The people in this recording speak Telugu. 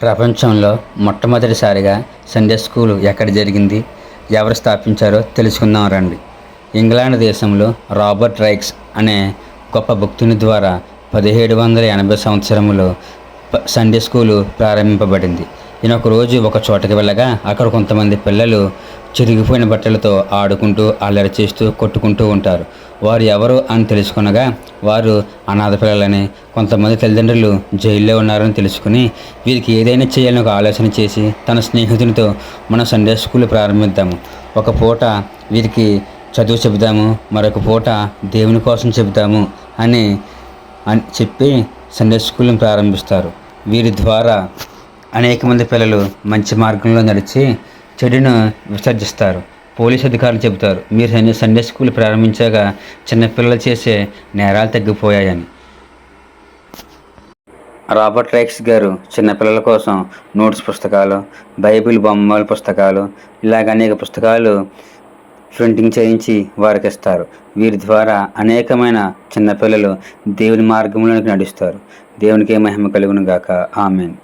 ప్రపంచంలో మొట్టమొదటిసారిగా సండే స్కూల్ ఎక్కడ జరిగింది ఎవరు స్థాపించారో తెలుసుకుందాం రండి. ఇంగ్లాండ్ దేశంలో రాబర్ట్ రైక్స్ అనే గొప్ప భక్తుని ద్వారా పదిహేడు వందల ఎనభై సంవత్సరంలో సండే స్కూలు ప్రారంభింపబడింది. ఈయన ఒక రోజు ఒక చోటకి వెళ్ళగా అక్కడ కొంతమంది పిల్లలు చిరిగిపోయిన బట్టలతో ఆడుకుంటూ అల్లరి చేస్తూ కొట్టుకుంటూ ఉంటారు. వారు ఎవరు అని తెలుసుకునగా వారు అనాథ పిల్లలని కొంతమంది తల్లిదండ్రులు జైల్లో ఉన్నారని తెలుసుకుని వీరికి ఏదైనా చేయాలని ఒక ఆలోచన చేసి తన స్నేహితునితో మన సండే స్కూల్ ప్రారంభిద్దాము. ఒక పూట వీరికి చదువు చెబుదాము మరొక పూట దేవుని కోసం చెబుతాము అని అని చెప్పి సండే స్కూల్ని ప్రారంభిస్తారు. వీరి ద్వారా అనేక మంది పిల్లలు మంచి మార్గంలో నడిచి చెడును విసర్జిస్తారు. పోలీస్ అధికారులు చెబుతారు మీరు సండే సండే స్కూల్ ప్రారంభించాక చిన్నపిల్లలు చేసే నేరాలు తగ్గిపోయాయని. రాబర్ట్ రైక్స్ గారు చిన్నపిల్లల కోసం నోట్స్ పుస్తకాలు బైబిల్ బొమ్మల పుస్తకాలు ఇలాగ అనేక పుస్తకాలు ప్రింటింగ్ చేయించి వారికి ఇస్తారు వీరి ద్వారా అనేకమైన చిన్నపిల్లలు దేవుని మార్గంలోనికి నడుస్తారు. దేవునికి మహిమ కలుగును గాక. ఆమెను.